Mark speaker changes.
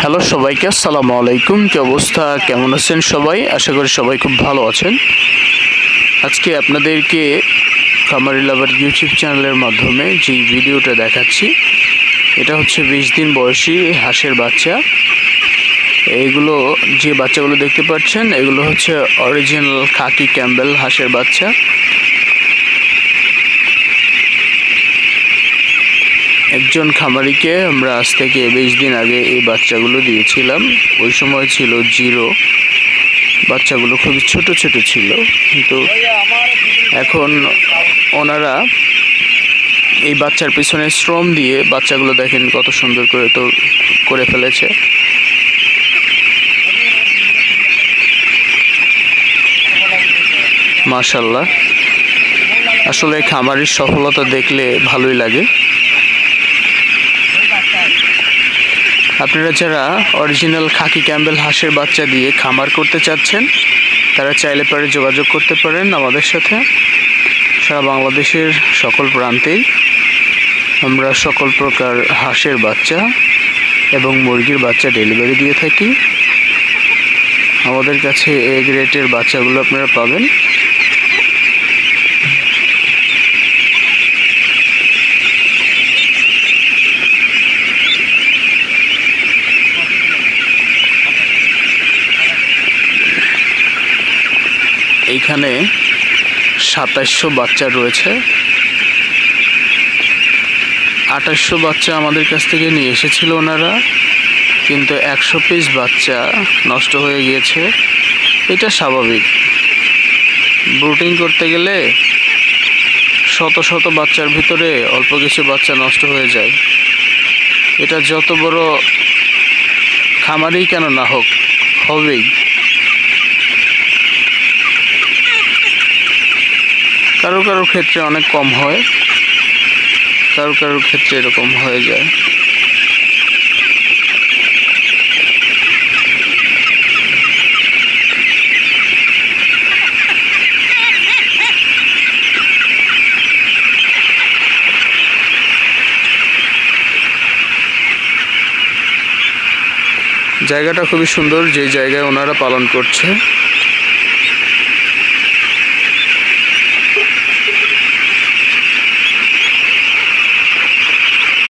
Speaker 1: Hello সবাইকে, আসসালামু আলাইকুম। কি অবস্থা? কেমন আছেন সবাই? আশা করি সবাই খুব ভালো আছেন। আজকে আপনাদেরকে খামারি লাভার ইউটিউব চ্যানেলের মাধ্যমে যে ভিডিওটা দেখাচ্ছি, এটা হচ্ছে বিশ দিন বয়সী হাঁসের বাচ্চা। এইগুলো যে বাচ্চাগুলো দেখতে পাচ্ছেন, এগুলো হচ্ছে অরিজিনাল খাকি ক্যাম্বেল হাঁসের বাচ্চা। একজন খামারিকে আমরা আজ থেকে বিশ দিন আগে এই বাচ্চাগুলো দিয়েছিলাম। ওই সময় ছিল জিরো। বাচ্চাগুলো খুবই ছোট ছোট ছিল। কিন্তু এখন ওনারা এই বাচ্চার পিছনে শ্রম দিয়ে বাচ্চাগুলো দেখেন কত সুন্দর করে তো করে ফেলেছে। মাশাল্লাহ। আসলে খামারির সফলতা দেখলে ভালোই লাগে। আপনারা যারা অরিজিনাল খাকি ক্যাম্বেল হাঁসের বাচ্চা দিয়ে খামার করতে চাচ্ছেন, তারা চাইলে পারে যোগাযোগ করতে পারেন আমাদের সাথে। সারা বাংলাদেশের সকল প্রান্তেই আমরা সকল প্রকার হাঁসের বাচ্চা এবং মুরগির বাচ্চা ডেলিভারি দিয়ে থাকি। আমাদের কাছে এ গ্রেটের বাচ্চাগুলো আপনারা পাবেন। এইখানে সাতাশশো বাচ্চা রয়েছে। আঠাশশো বাচ্চা আমাদের কাছ থেকে নিয়ে এসেছিল ওনারা, কিন্তু একশো পিস বাচ্চা নষ্ট হয়ে গিয়েছে। এটা স্বাভাবিক। ব্রুটিং করতে গেলে শত শত বাচ্চার ভিতরে অল্প কিছু বাচ্চা নষ্ট হয়ে যায়। এটা যত বড় খামারেই কেন না হোক, হবেই। কারও কারও ক্ষেত্রে অনেক কম হয়। কারও কারও ক্ষেত্রে এরকম হয়ে যায়। জায়গাটা খুবই সুন্দর, যে জায়গায় ওনারা পালন করছে।